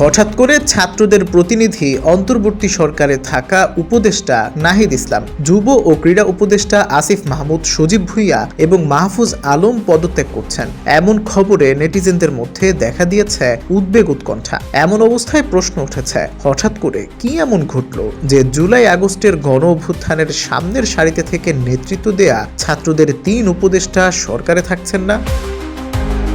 হঠাৎ করে ছাত্রদের প্রতিনিধি অন্তর্বর্তী সরকারে থাকা উপদেষ্টা নাহিদ ইসলাম, যুব ও ক্রীড়া উপদেষ্টা আসিফ মাহমুদ, সজীব ভুইয়া এবং মাহফুজ আলম পদত্যাগ করছেন। এমন খবরে নেটিজেনদের মধ্যে দেখা দিয়েছে উদ্বেগ উৎকণ্ঠা। এমন অবস্থায় প্রশ্ন উঠেছে, হঠাৎ করে কি এমন ঘটল যে জুলাই আগস্টের গণ অভ্যুত্থানের সামনের সারিতে থেকে নেতৃত্ব দেয়া ছাত্রদের তিন উপদেষ্টা সরকারে থাকছেন না?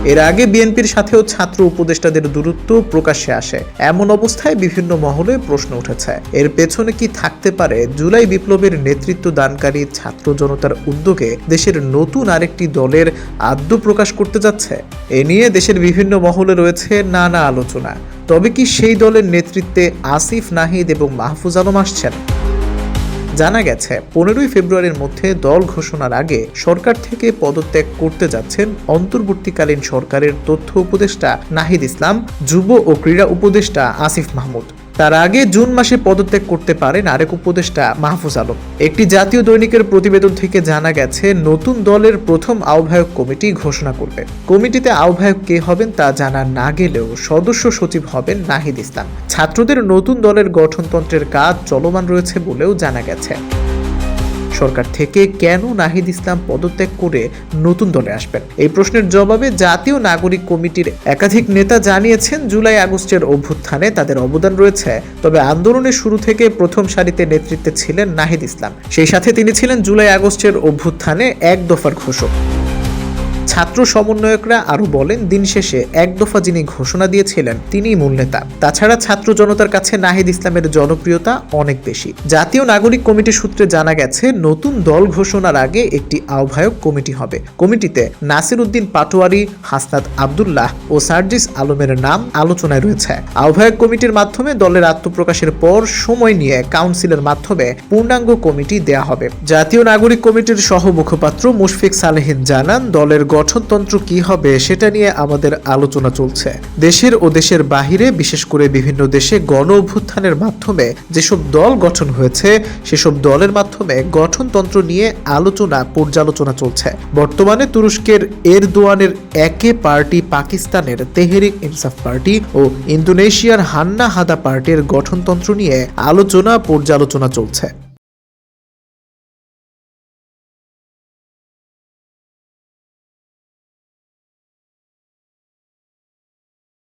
এর আগে বিএনপির সাথেও ছাত্র উপদেষ্টাদের দূরত্ব প্রকাশ্যে আসে। এমন অবস্থায় বিভিন্ন মহলে প্রশ্ন উঠেছে। এর পেছনে কি থাকতে পারে? জুলাই বিপ্লবের নেতৃত্ব দানকারী ছাত্র জনতার উদ্যোগে দেশের নতুন আরেকটি দলের আদ্য প্রকাশ করতে যাচ্ছে। এ নিয়ে দেশের বিভিন্ন মহলে রয়েছে নানা আলোচনা। তবে কি সেই দলের নেতৃত্বে আসিফ নাহিদ এবং মাহফুজ আলম আসছেন? জানা গেছে, পনেরোই ফেব্রুয়ারির মধ্যে দল ঘোষণার আগে সরকার থেকে পদত্যাগ করতে যাচ্ছেন অন্তর্বর্তীকালীন সরকারের তথ্য উপদেষ্টা নাহিদ ইসলাম, যুব ও ক্রীড়া উপদেষ্টা আসিফ মাহমুদ। তার আগে জুন মাসে পদত্যাগ করতে পারেন আরেক উপদেষ্টা মাহফুজ আলম। একটি জাতীয় দৈনিকের প্রতিবেদন থেকে জানা গেছে, নতুন দলের প্রথম আহ্বায়ক কমিটি ঘোষণা করবে। কমিটিতে আহ্বায়ক কে হবেন তা জানা না গেলেও সদস্য সচিব হবেন নাহিদ ইসলাম। ছাত্রদের নতুন দলের গঠনতন্ত্রের কাজ চলমান রয়েছে বলেও জানা গেছে। সরকার থেকে কেন নাহিদ ইসলাম পদত্যাগ করে নতুন দলে আসবেন? এই প্রশ্নের জবাবে জাতীয় নাগরিক কমিটির একাধিক নেতা জানিয়েছেন, জুলাই আগস্টের অভ্যুত্থানে তাদের অবদান রয়েছে। তবে আন্দোলনের শুরু থেকে প্রথম সারিতে নেতৃত্বে ছিলেন নাহিদ ইসলাম। সেই সাথে তিনি ছিলেন জুলাই আগস্টের অভ্যুত্থানে এক দফার ঘোষক। ছাত্র সমন্বয়করা আরও বলেন, দিন শেষে এক দফা যিনি ঘোষণা দিয়েছিলেন, তিনিই মূল নেতা। তাছাড়া ছাত্র জনতার কাছে নাহিদ ইসলামের জনপ্রিয়তা অনেক বেশি। জাতীয় নাগরিক কমিটি সূত্রে জানা গেছে, নতুন দল ঘোষণার আগে একটি আহ্বায়ক কমিটি হবে। কমিটিতে নাসির উদ্দিন পাটোয়ারি, হাসনাত আবদুল্লাহ ও সার্জিস আলমের নাম আলোচনায় রয়েছে। আহ্বায়ক কমিটির মাধ্যমে দলের আত্মপ্রকাশের পর সময় নিয়ে কাউন্সিলের মাধ্যমে পূর্ণাঙ্গ কমিটি দেয়া হবে। জাতীয় নাগরিক কমিটির সহ মুখপাত্র মুশফিক সালেহিন জানান, দলের গঠনতন্ত্র কি হবে সেটা নিয়ে আমাদের আলোচনা চলছে। দেশের ও দেশের বাহিরে, বিশেষ করে বিভিন্ন দেশে গণ অভ্যুত্থানের মাধ্যমে যেসব দল গঠন হয়েছে, সেসব দলের মাধ্যমে গঠনতন্ত্র নিয়ে আলোচনা, পর্যালোচনা চলছে। বর্তমানে তুরস্কের এরদোয়ানের একে পার্টি পাকিস্তানের তেহরিক ইনসাফ পার্টি ও ইন্দোনেশিয়ার হান্না হাদা পার্টির গঠনতন্ত্র নিয়ে আলোচনা, পর্যালোচনা চলছে।